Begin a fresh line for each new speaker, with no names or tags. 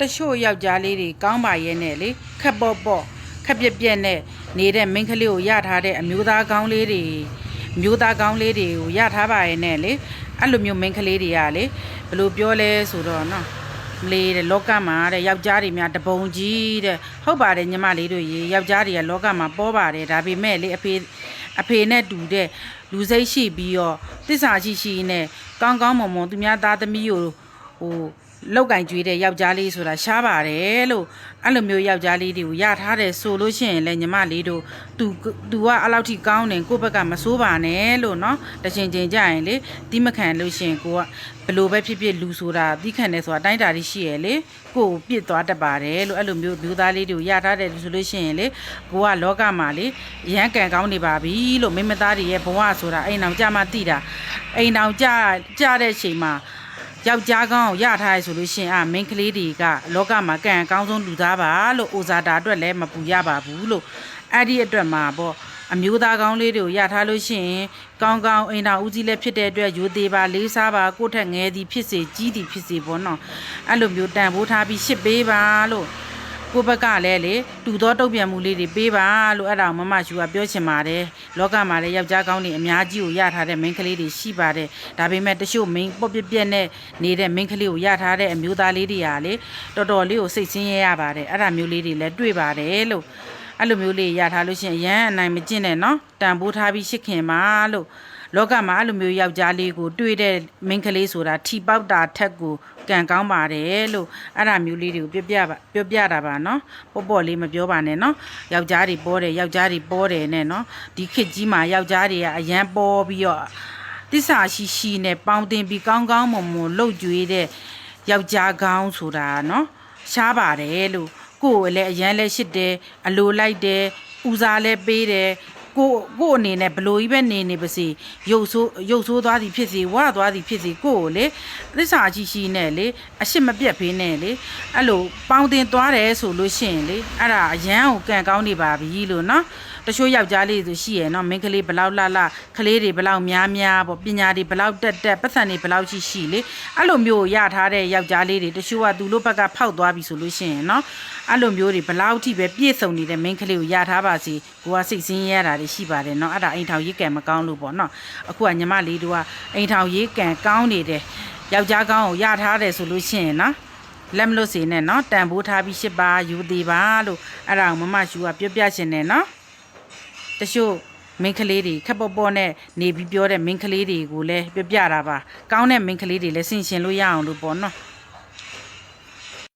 တချို့ယောက်ျားလေးတွေကောင်းပါရဲ့နဲ့လေခက်ပေါ့ပေါ့ခက်ပြက်ပြက်နဲ့နေတဲ့မိန်းကလေးကိုရထားတဲ့အမျိုးသားကောင်းလေးတွေအမျိုးသားကောင်းလေးတွေကိုရထားပါရဲ့နဲ့လေအဲ့လိုမျိုးမိန်းကလေးတွေကလေဘယ်လိုပြောလဲဆိုတော့နော်မလေးတဲ့လောကမှာတဲ့ယောက်ျားတွေများတပုံကြီးတဲ့ဟုတ်ပါတယ်ညီမလေးတို့ရေယောက်ျားတွေကလောကမှာပေါ်ပါတယ်ဒါပေမဲ့လေအဖေအဖေနဲ့တူတဲ့လူစိတ်ရှိပြီးတော့တစ္ဆာရှိရှိနဲ့ကောင်းကောင်းမွန်မွန်သူများသားသမီးကိုဟို လောက်ကင်ကြွေးတဲ့ယောက်ျားလေးဆိုတာရှားပါတယ်လို့အဲ့လိုမျိုးယောက်ျားလေးတွေကိုရထားတယ်ဆိုလို့ရှိရင်လည်းညီမလေးတို့ तू तू ကအဲ့လောက်ထိကောင်းတယ်ကိုယ့်ဘက်ကမစိုးပါနဲ့လို့နော်တချင်ချင်းကြရင်လေတီးမခံလို့ရှိရင်ကိုကဘလို့ပဲဖြစ်ဖြစ်လူဆိုတာတီးခံတယ်ဆိုတာတိုင်းတာတိရှိရလေကိုကိုပြစ်သွားတတ်ပါတယ်လို့အဲ့လိုမျိုးလူသားလေးတွေကိုရထားတယ်ဆိုလို့ရှိရင်လေကိုကလောကမှာလေရန်ကန်ကောင်းနေပါပြီလို့မိမသားတွေရဲ့ဘဝဆိုတာအိမ်အောင်ကြမှတိတာအိမ်အောင်ကြကြတဲ့အချိန်မှာ ယောက်ျားကောင်းကိုရထားရဆိုလို့ရှိရင်အာမိန်းကလေးတွေကလောကမှာကံအကောင်းဆုံးလူသားပါလို့အိုဇာတာအတွက်လည်းမပူရပါဘူးလို့အဲ့ဒီအတွက်မှာပေါ့အမျိုးသားကောင်းလေးတွေကိုရထားလို့ရှိရင်ကောင်းကောင်းအိမ်တော်ဦးစီးလည်းဖြစ်တဲ့အတွက်ယူသေးပါလေးစားပါကိုယ့်ထက်ငယ်သည်ဖြစ်စေကြီးသည်ဖြစ်စေပေါ့နော်အဲ့လိုမျိုးတန်ဖိုးထားပြီးရှစ်ပေးပါလို့ ကိုယ့်ဘက်ကလည်းလေတူသောတုတ်ပြန်မှုလေးတွေပေးပါလို့အဲ့ဒါကိုမမရှူကပြောချင်ပါတယ်လောကမှာလည်းယောက်ျားကောင်းတွေအများကြီးကိုရထားတဲ့မိန်းကလေးတွေရှိပါတယ်ဒါပေမဲ့တချို့မိန်းပေါ့ပြက်ပြက်နဲ့နေတဲ့မိန်းကလေးကိုရထားတဲ့အမျိုးသားလေးတွေကလေတော်တော်လေးကိုစိတ်ဆင်းရဲရပါတယ်အဲ့ဒါမျိုးလေးတွေလည်းတွေ့ပါတယ်လို့အဲ့လိုမျိုးလေးရထားလို့ရှိရင်အရန်အနိုင်မကျင့်နဲ့နော်တန်ဖိုးထားပြီးရှစ်ခင်ပါလို့ လောကမှာအဲ့လိုမျိုးယောက်ျားလေးကိုတွေ့တဲ့မိန်းကလေးဆိုတာထီပေါက်တာထက်ကိုကံကောင်းပါတယ်လို့အဲ့ဒါမျိုးလေးတွေကိုပြောပြပါပြောပြတာပါနော်ပေါ့ပေါ့လေးမပြောပါနဲ့နော်ယောက်ျားတွေပေါ်တယ်ယောက်ျားတွေပေါ်တယ်နဲ့နော်ဒီခေတ်ကြီးမှာယောက်ျားတွေကအရန်ပေါ်ပြီးတော့တစ္ဆာရှိရှိနဲ့ပေါင်းတင်ပြီးကောင်းကောင်းမွန်မွန်လှုပ်ကြွေးတဲ့ယောက်ျားကောင်းဆိုတာနော်ရှားပါတယ်လို့ကိုယ်ကိုလည်းအရန်လဲရှစ်တယ်အလိုလိုက်တယ်ဦးစားလဲပေးတယ် ကိုကိုအနေနဲ့ဘလို့ကြီးပဲနေနေပါစေရုပ်ဆိုးရုပ်ဆိုးသွားသည်ဖြစ်စေဝါသွားသည်ဖြစ်စေကိုကိုလေသစ္စာရှိရှိနဲ့လေအရှစ်မပြတ်ဖေးနဲ့လေအဲ့လိုပေါင်းတင်သွားတယ်ဆိုလို့ရှိရင်လေအဲ့ဒါအရန်ကိုကံကောင်းနေပါပြီလို့နော်တ ချို့ယောက်ျားလေးဆိုရှိရယ်နော်မိန်းကလေးဘလောက်လှလှကလေးတွေဘလောက်များများပေါ့ပညာတွေဘလောက်တက်တက်ပတ်စံတွေဘလောက်ရှိရှိလေအဲ့လိုမျိုးရထားတဲ့ယောက်ျားလေးတွေတချို့ကသူတို့ဘက်ကဖောက်သွားပြီဆိုလို့ရှိရင်နော်အဲ့လိုမျိုးတွေဘလောက်ထိပဲပြည့်စုံနေတဲ့မိန်းကလေးကိုရထားပါစေကိုကစိတ်ဆင်းရဲတာတွေရှိပါတယ်နော်အဲ့ဒါအိမ်ထောင်ရေးကံမကောင်းလို့ပေါ့နော်အခုကညီမလေးတို့ကအိမ်ထောင်ရေးကံကောင်းနေတယ်ယောက်ျားကောင်းကိုရထားတယ်ဆိုလို့ရှိရင်နော်လက်မလို့စေနဲ့နော်တန်ဖိုးထားပြီးရှစ်ပါယူသေးပါလို့အဲ့ဒါကိုမမရှူကပြောပြရှင်တယ်နော် တချို့မင်းကလေးတွေခက်ပေါ်ပေါ်နဲ့နေပြီးပြောတဲ့မင်းကလေးတွေကိုလည်းပြပြတာပါကောင်းတဲ့မင်းကလေးတွေလည်းဆင်ရှင်လို့ရအောင်လို့ပေါ့နော်